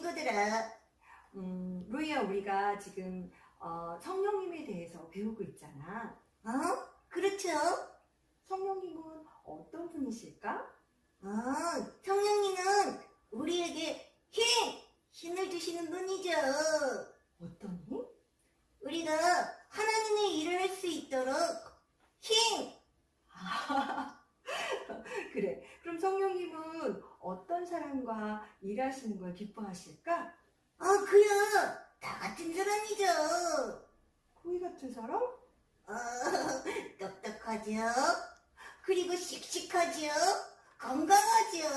친구들아. 음, 로이야, 우리가 지금 어, 성령님에 대해서 배우고 있잖아. 어? 그렇죠? 성령님은 어떤 분이실까? 아, 성령님은 우리에게 힘! 힘을 주시는 분이죠. 어떤 힘? 우리가 하나님의 일을 할 수 있도록 힘! 그래. 그럼 성령님은 어떤 사람과 일하시는 걸 기뻐하실까? 아, 그야! 다 같은 사람이죠. 코이 같은 사람? 어, 똑똑하죠? 그리고 씩씩하죠? 건강하죠?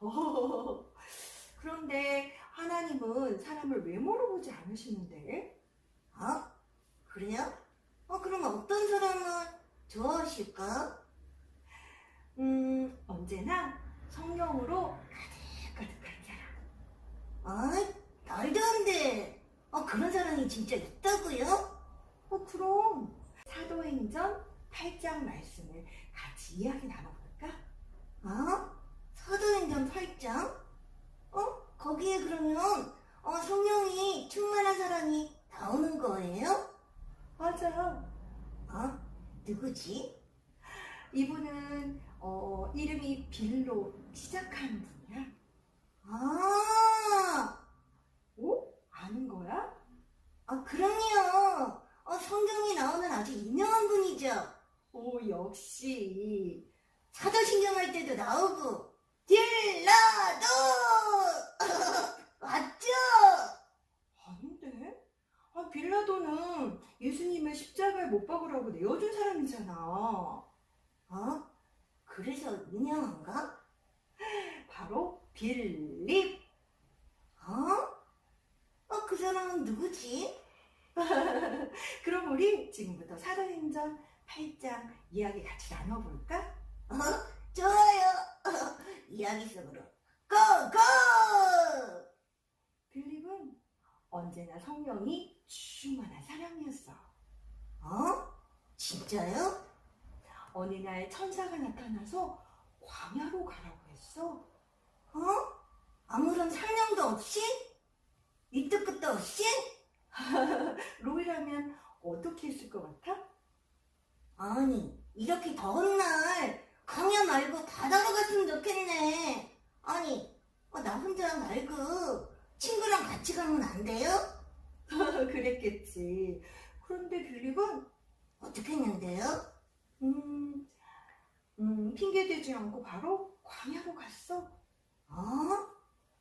어, 그런데 하나님은 사람을 외모로 보지 않으시는데? 어? 그래요? 어, 그럼 어떤 사람을 좋아하실까? 음, 언제나 성령으로 가득가득한 사람. 아, 말도 안 돼. 어, 그런 사람이 진짜 있다고요? 어, 그럼 사도행전 8장 말씀을 같이 이야기 나눠볼까? 어? 사도행전 8장? 어? 거기에 그러면 어, 성령이 충만한 사람이 나오는 거예요? 맞아. 어? 누구지? 이분은 어, 이름이 빌로 시작하는 분이야. 아, 오? 아는 거야? 아 그럼요. 어, 성경에 나오는 아주 유명한 분이죠. 오, 역시. 사도신경 할 때도 나오고 딜라도 맞죠? 아닌데? 아, 빌라도는 예수님을 십자가에 못 박으라고 내어준 사람이잖아. 어? 그래서 유명한가? 바로 빌립. 어? 어, 그 사람은 누구지? 그럼 우리 지금부터 사도행전 8장 이야기 같이 나눠볼까? 어? 좋아요. 이야기 속으로 고고! 빌립은 언제나 성령이 충만한 사람이었어. 어? 진짜요? 어느 날 천사가 나타나서 광야로 가라고 했어. 어? 아무런 설명도 없이? 밑도 끝도 없이? 로이라면 어떻게 했을 것 같아? 아니, 이렇게 더운 날 강야 말고 바다로 갔으면 좋겠네. 아니, 어, 나 혼자 말고 친구랑 같이 가면 안 돼요? 그랬겠지. 그런데 빌립은 어떻게 했는데요? 음, 음, 핑계 대지 않고 바로 광야로 갔어. 어?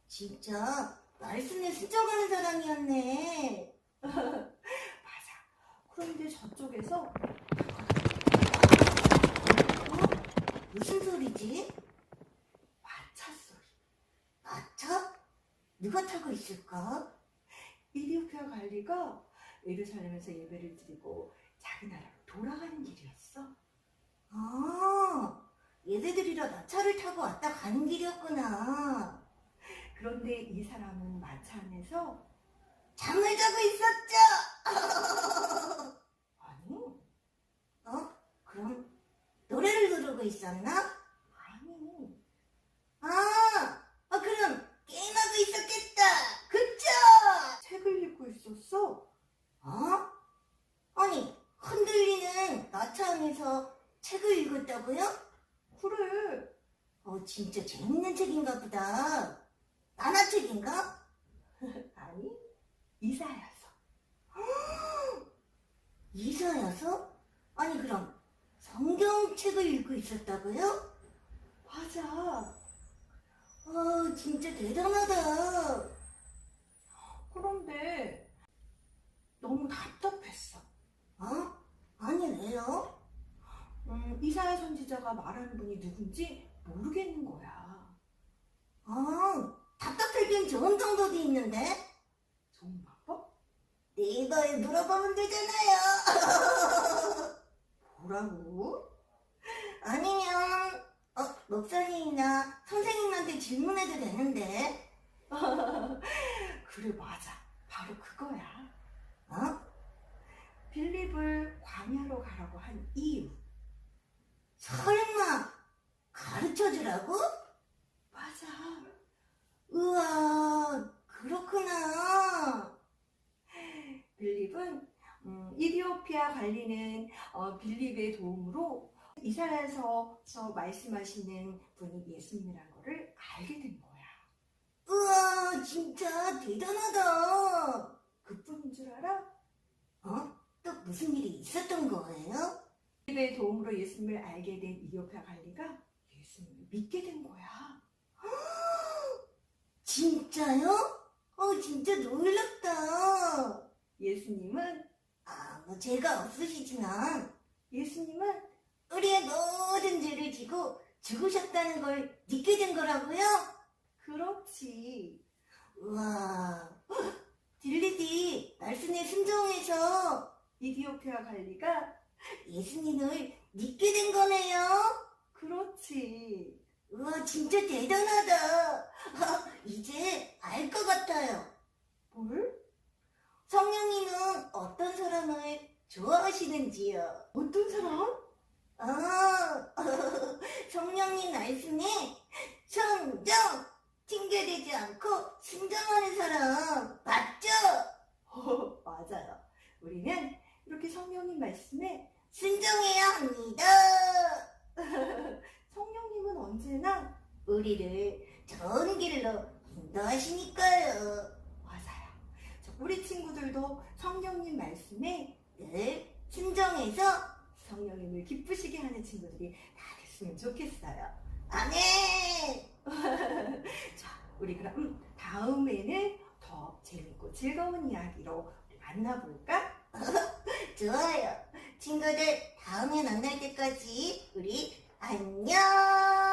진짜 말씀에 스쳐가는 사람이었네. 맞아. 그런데 저쪽에서 무슨 소리지? 마차 소리. 마차? 누가 타고 있을까? 이디오피아 관리가 예루살렘에서 예배를 드리고 자기 나라로 돌아가는 길이었어. 아, 얘네들이라 마차를 타고 왔다 가는 길이었구나. 그런데 이 사람은 마차 안에서 잠을 자고 있었죠? 아니, 어? 그럼 노래를 부르고 있었나? 아니, 아, 아 그럼 게임하고 있었겠다. 그쵸? 책을 읽고 있었어. 어? 아니, 흔들리는 마차 안에서 책을 읽었다고요? 그래. 어, 진짜 재밌는 책인가 보다. 만화책인가? 아니, 이사야서. 이사여서? 아니, 그럼 성경책을 읽고 있었다고요? 맞아. 어, 진짜 대단하다. 그런데 너무 답답했어. 어? 아니, 왜요? 음, 선지자가 말하는 분이 누군지 모르겠는 거야. 아, 답답하긴 좋은 방법이 있는데? 좋은 방법? 네이버에 물어보면 되잖아요. 뭐라고? 아니면, 어, 목사님이나 선생님한테 질문해도 되는데? 그래, 맞아. 바로 그거야. 어? 빌립을 광야로 가라고 한 이유. 설마, 가르쳐 주라고? 맞아. 이디오피아 관리는 어, 빌립의 도움으로 이사야서 말씀하시는 분이 예수님이라는 거를 알게 된 거야. 우와, 진짜 대단하다. 그뿐인 줄 알아? 어? 또 무슨 일이 있었던 거예요? 빌립의 도움으로 예수님을 알게 된 이디오피아 관리가 예수님을 믿게 된 거야. 진짜요? 어, 진짜 놀랍다. 예수님은 죄가 없으시지만 예수님은 우리의 모든 죄를 지고 죽으셨다는 걸 믿게 된 거라고요? 그렇지. 우와, 딜리디 말씀에 순종해서 이디오피아 관리가 예수님을 믿게 된 거네요. 그렇지. 우와, 진짜 대단하다. 아, 이제 알 것 같아요. 뭘? 성령님은 어떤 사람을 좋아하시는지요? 어떤 사람? 아, 성령님 말씀에 성정 튕겨되지 않고 순종하는 사람 맞죠? 어, 맞아요. 우리는 이렇게 성령님 말씀에 순종해야 합니다. 성령님은 언제나 우리를 좋은 길로 인도하시니까요. 저 우리 친구들도 성령님 말씀에 늘 순종해서 성령님을 기쁘시게 하는 친구들이 다 됐으면 좋겠어요. 아멘. 자, 우리 그럼 다음에는 더 재밌고 즐거운 이야기로 만나볼까? 좋아요. 친구들 다음에 만날 때까지 우리 안녕.